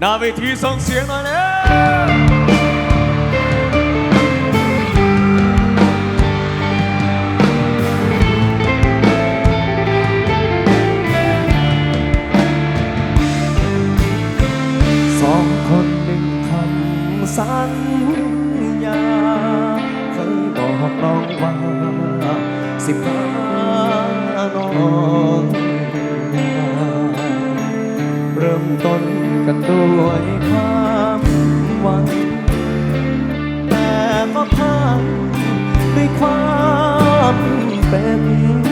หน้าเวทีส่งเสียงหน่อยนะสองคนหนึ่งคำสัญญาเคยบอกน้องว่าสิพาน้องเริ่มต้น กันด้วยความหวัง แต่ก็พังด้วยความเป็น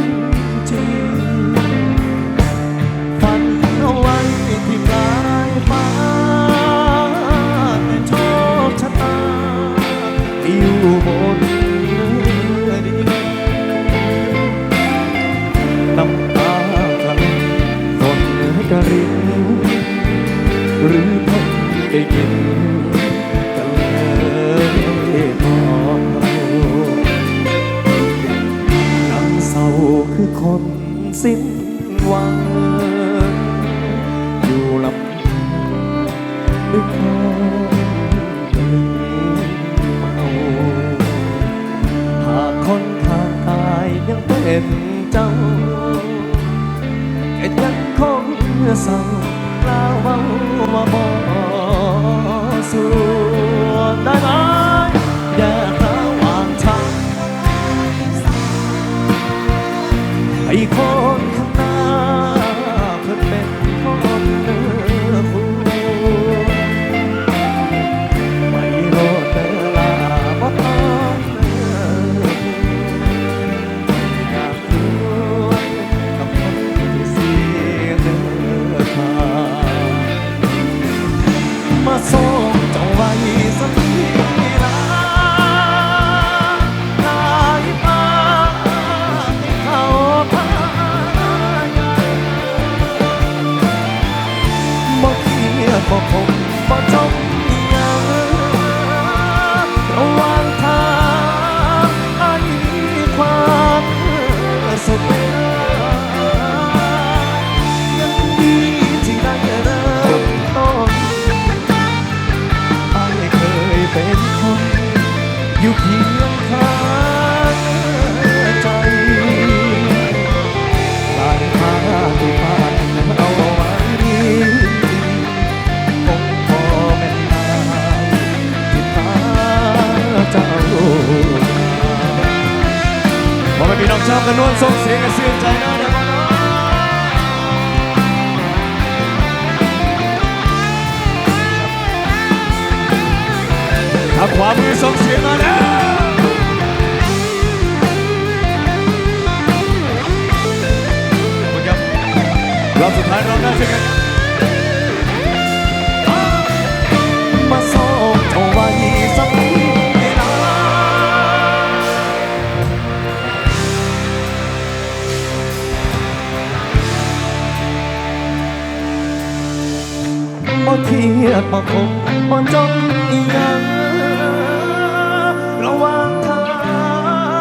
นเจ้าแค่ยังคงเศร้าเล่าเบาว่าบ่สู้ได้ไหมอย่าหาวางทางให้คนข้าง กันนวลส่งเสียงกันเสียงใจนะเดี๋ยนะทางขวามือส่งเสียงมาแล้วขอบคุณครับรอบสุดท้ายรอบหน้าเจอกัน บ่เครียดบ่คงบ่จนอีหยังระหว่างทา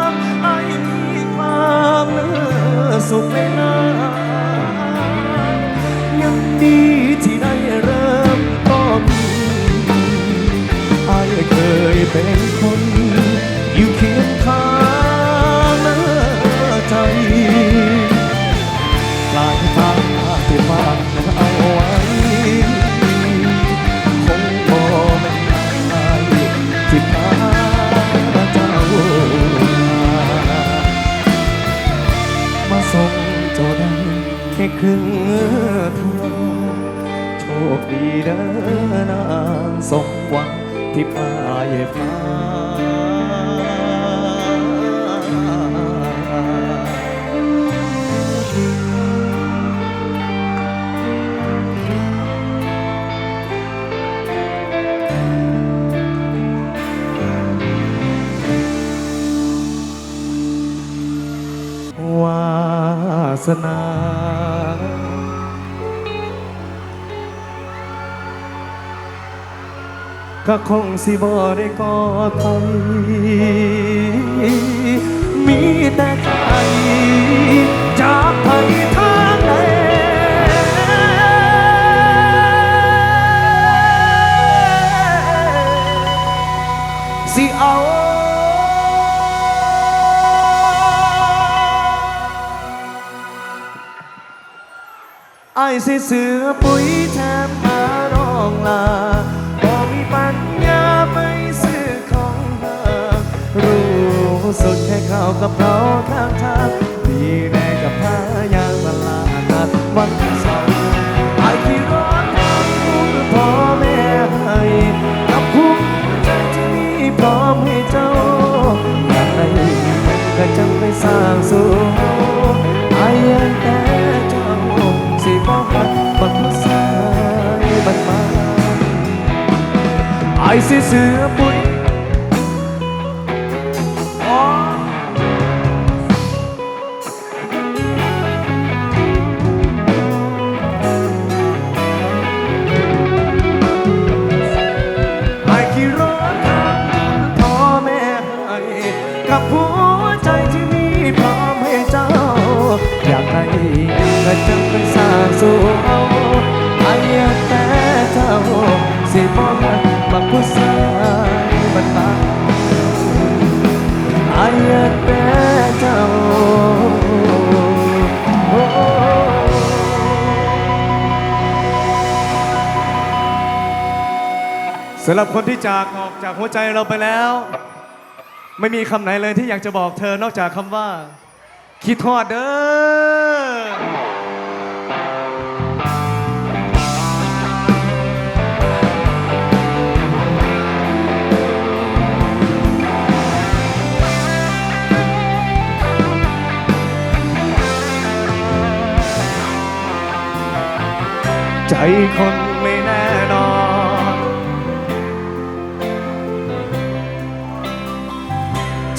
งไอ้มีความเนื้อสุขในนั้น แค่ครึ่งทางโชคดีเด้อนางสมหวังที่พาเยฟ้าวาสนา ก็คงสิบ่ได้ก่อดไปมีแต่ใจจากไปทางไหนสิเอาไอ้สิซื้อ ก็จังไปสร้างสูงไอ้ยังแต่เจ้าสิบอกว่าบักผู้ชายบัดมาไอ้สิเสือ สำหรับคนที่จากออกจากหัวใจเราไปแล้ว ไม่มีคำไหนเลยที่อยากจะบอกเธอนอกจากคำว่า คิดทอดเด้อใจคน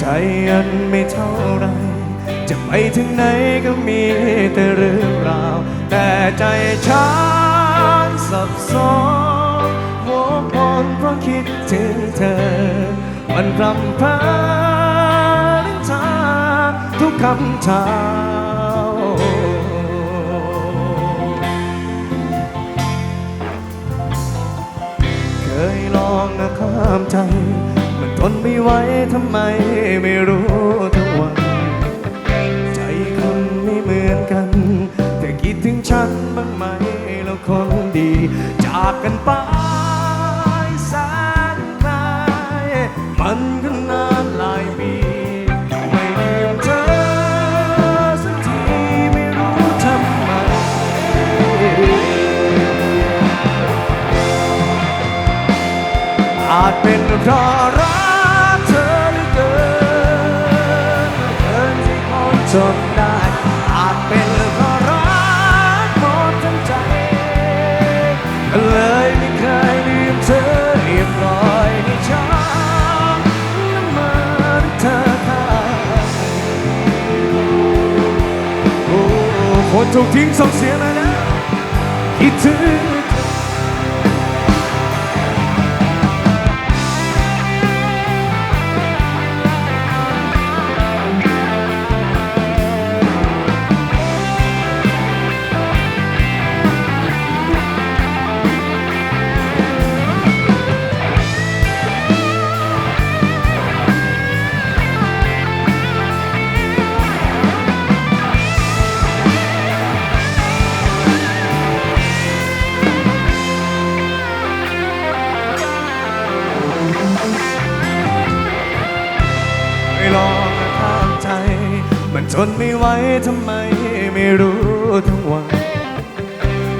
ใจอันไม่เท่าไร จะไปถึงไหนก็มีแต่เรื่องราว แต่ใจฉันสับสนหัวพอนเพราะคิดถึงเธอ มันรำพาถึงเธอทุกคำเช้าเคยลองนะข้ามใจ นทนไม่ไหวทำไมไม่รู้ทั้งวัน ใจคนไม่เหมือนกันแต่คิดถึงฉันบ้างไหมแล้วคนดี จากกันไปแสนไกลมันก็นานหลายปีไม่ลืมเธอสักทีไม่รู้ทำไมอาจเป็นเพราะ คนถูกทิ้งส่งเลยนะคิดถึงไม่ลองมาข้ามใจ มันทนไม่ไหวทำไมไม่รู้ทั้งวัน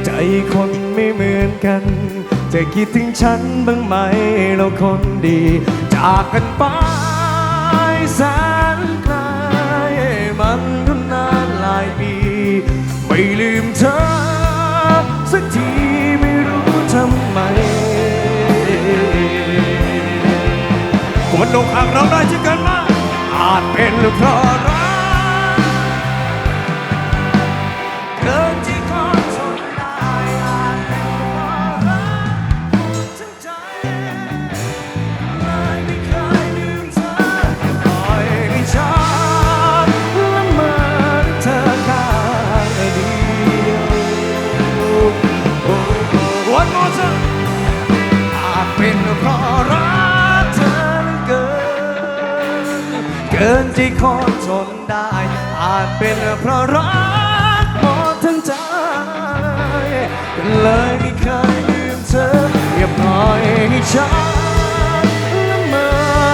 ใจคนไม่เหมือนกัน จะคิดถึงฉันบ้างไหมเราคนดี จากกันไปแสนไกลมันก็นานหลายปี ไม่ลืมเธอ สักทีไม่รู้ทำไมคนอกหักเราได้เช่นกัน มา นเกินที่โคนทนได้ อาจเป็นเพราะรักหมดทั้งใจ เลยไม่เคยลืมเธอเรียบร้อยให้ฉันละเมอ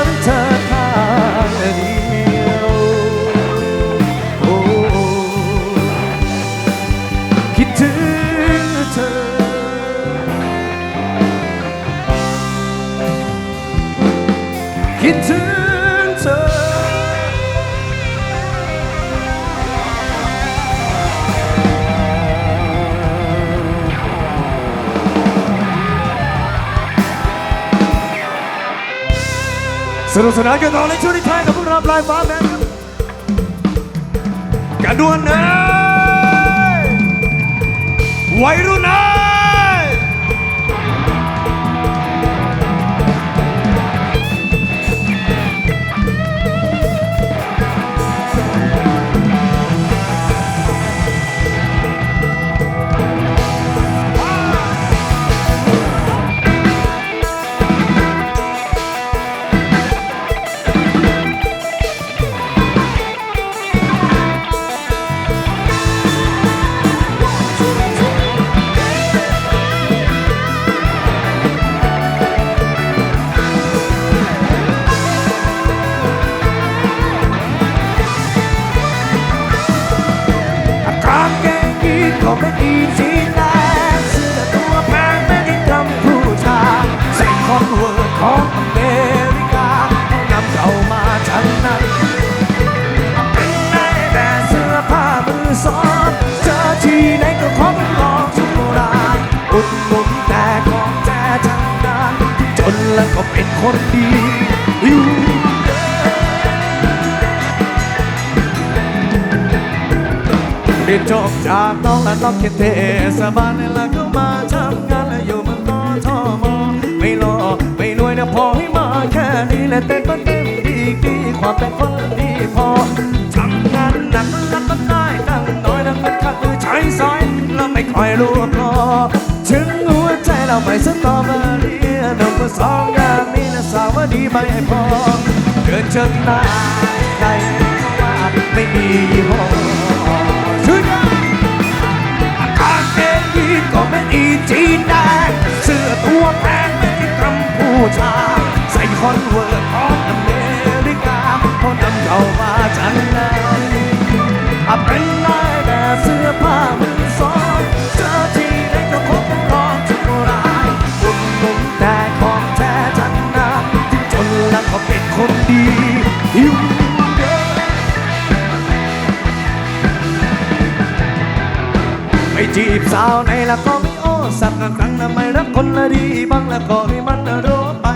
ถึงเธอข้างเดียวโอ้คิดถึงเธอคิดถึง นุกสนานกันต่อในช่วงที่ท้ายกับพวกเราปลายฟ้าแมนครับกันดวนเนยวัยรุ่นเนย คนดีอยู่เรียนจบจากน้องและต้องเขตเทศบาลแล้วก็มาทำงานและอยู่เมืองกทมไม่รอไม่รวยนะพอให้มาแค่นี้และเต้นก็เต็มดีกี่ความเป็นคนดีพอทำงานหนักแล้วก็ได้ตั้งน้อยแล้วก็ขัดมือใช้ซอยแล้วไม่คอยรู้พอถึงหัวใจเราไม่สตอเบอรี่นมก็สองอย่างนี้น สาวดีไม่ให้พอเกินเชิงตาใครก็ว่าไม่มียี่ห้อช่วยกันกางเกงยีนก็เป็นอีจีนแดงเสื้อตัวแพงไม่ได้กำผู้ชา ใส่คอนเวิร์ตของอเมริกาเขานำเข้ามาจันไนอะเป็นลายแต่เสื้อผ้ามือสอง คนดีอยู่เด้อไปจีบสาวในละก็ไม่โอ้สักครั้งนะไม่รักคนละดีบ้างละก็ให้มันรู้ไป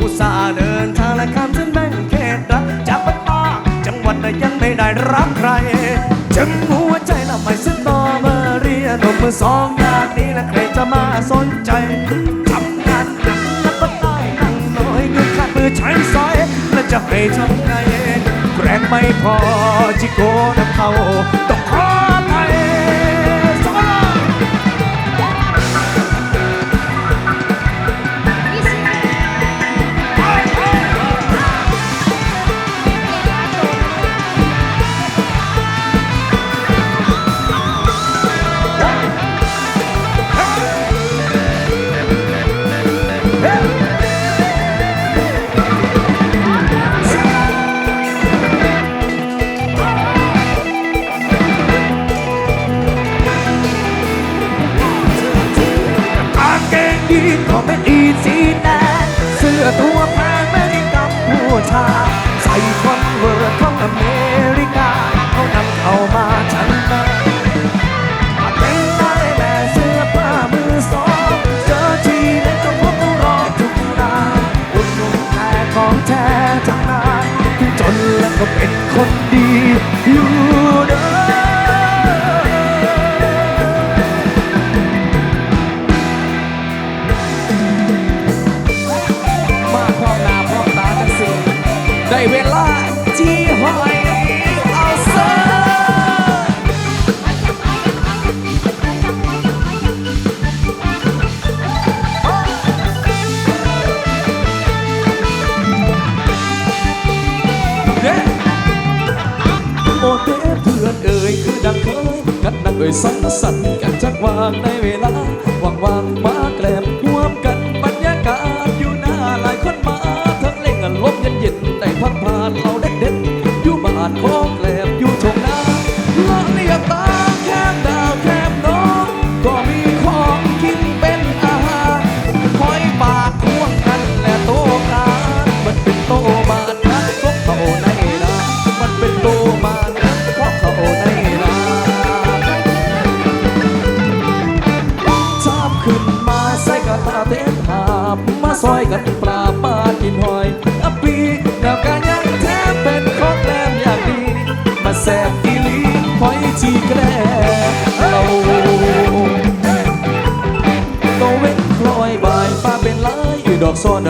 อุตส่าห์เดินทางและข้ามเส้นแบ่งเขตรักจากบ้านนอกจังหวัดแต่ยังไม่ได้รักใครจึงหัวใจละไม่ซึ้งต่อเมื่อเรียนมมือสองอย่างนี้และใครจะมาสนใจ จะให้ทำไงแรงไม่พอจิโกนำเขาต้อง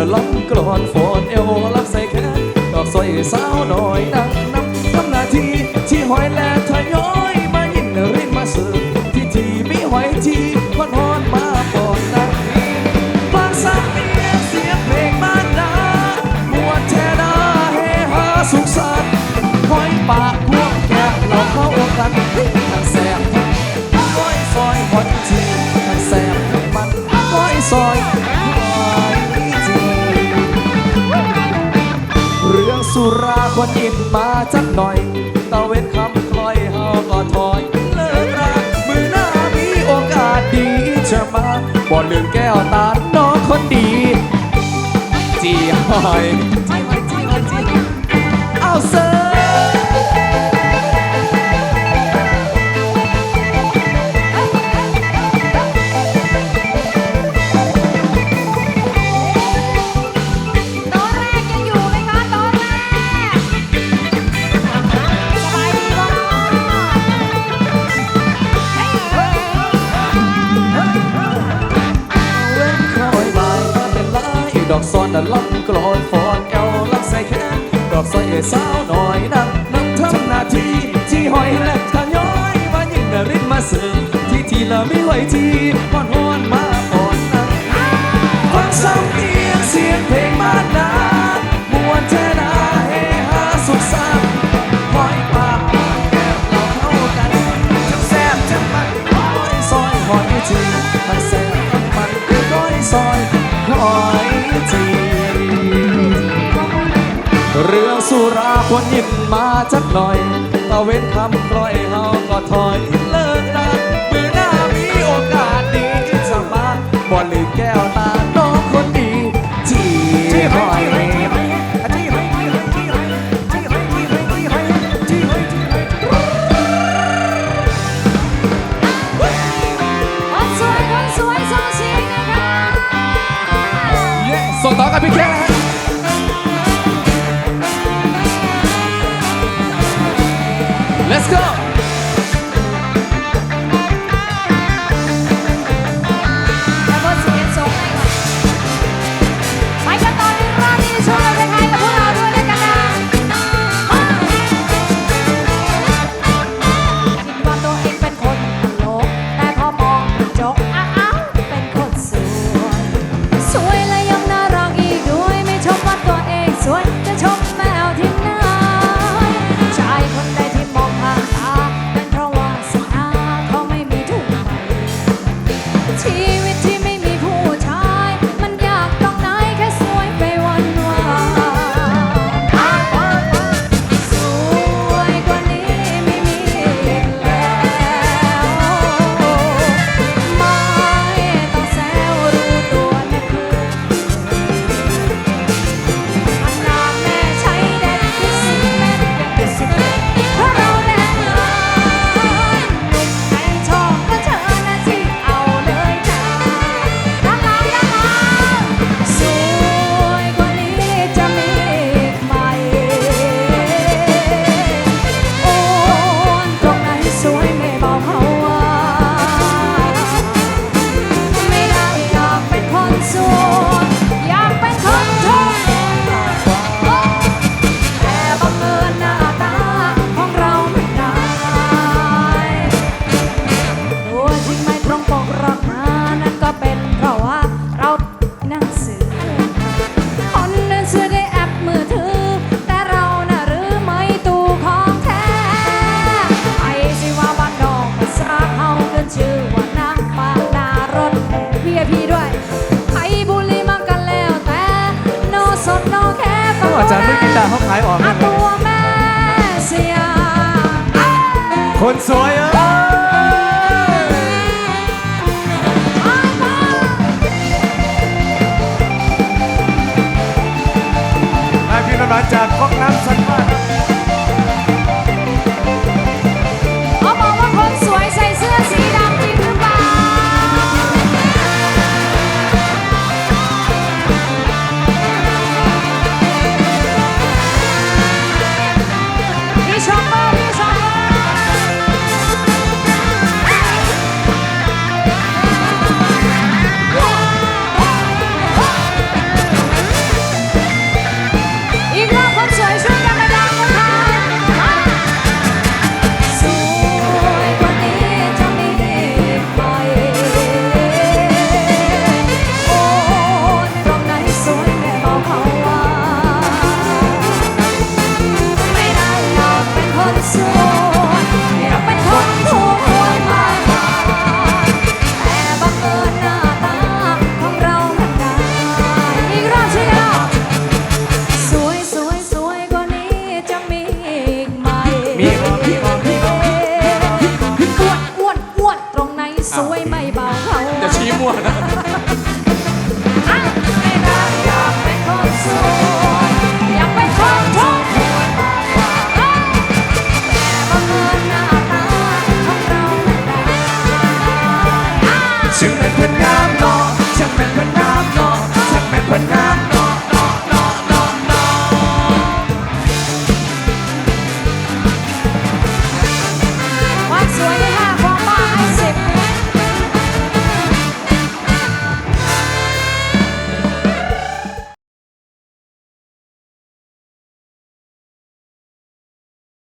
แล้วล้ำกรอนฝนเอวลักใส่แค่ดอกสอยสาวหน่อยนั่งนับน้ำนาทีที่หอยแลทยอยมายินรินมาสืบที่ทีมีหอยทีพอนอนมาปอนนั่งนี้ปลาสามีเสียงเพลงบ้านนาบวดแทดาเฮฮาสุขสันต์หอยปากพวกแกเราเข้ากันทั้งแซอยหอยทีทั้งแสบทั้งมันก้อยซอย สุราคนรกินมาจักหน่อยตะเวนคำคล้อยเฮาก็ถอยเลิกรักมือหน้ามีโอกาสดีจะมาบ่ลืมแก้วตาน้องคนดีจีหอย sal สุราควรยิ้มมาจักหน่อยตะเว้นคำกล้อยเฮาก็ถอยเลิกรักมื่อหน้ามีโอกาสดีที่จะมาบ่ลืมแก้วตาน้องคนดีที่คอยส่งต่อกับพี่แค่ อาจารย์มือกีตาร์เขาขายออกอาให้เลตัยวแม่เสียคนสวยเอ้